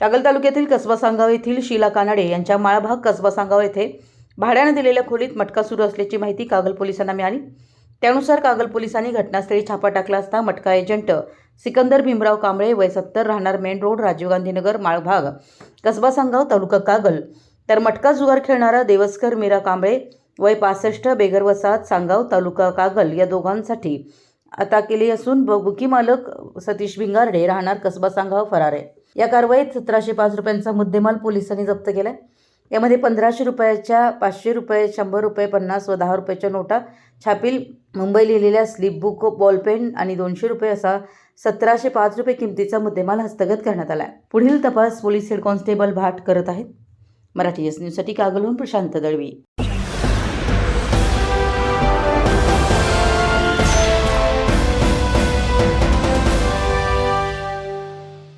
कागल तालुक्यातील कसबा सांगाव येथील शीला कानाडे यांच्या माळभाग कसबा सांगाव येथे भाड्याने दिलेल्या खोलीत मटका सुरू असल्याची माहिती कागल पोलिसांना मिळाली. त्यानुसार कागल पोलिसांनी घटनास्थळी छापा टाकला असता मटका एजंट सिकंदर भीमराव कांबळे वय सत्तर राहणार मेन रोड राजीव गांधीनगर माळभाग कसबा सांगाव तालुका कागल. तर मटका जुगार खेळणारा देवस्कर मीरा कांबळे वय पासष्ट बेगरवसाहत सांगाव तालुका कागल या दोघांसाठी आता केली असून बुकी मालक सतीश भिंगारडे राहणार कसबा सांगाव फरार आहे. या कारवाईत सतराशे पाच रुपयांचा मुद्देमाल पोलिसांनी जप्त केलाय. यामध्ये पंधराशे रुपयाच्या पाचशे रुपये शंभर रुपये पन्नास व दहा रुपयाच्या नोटा छापील मुंबई लिहिलेल्या स्लिप बुक बॉलपेन आणि दोनशे रुपये असा सतराशे पाच रुपये किमतीचा मुद्देमाल हस्तगत करण्यात आला आहे पुढील तपास पोलीस हेड कॉन्स्टेबल भाट करत आहेत. मराठी एस न्यूजसाठी कागलहून प्रशांत दळवी.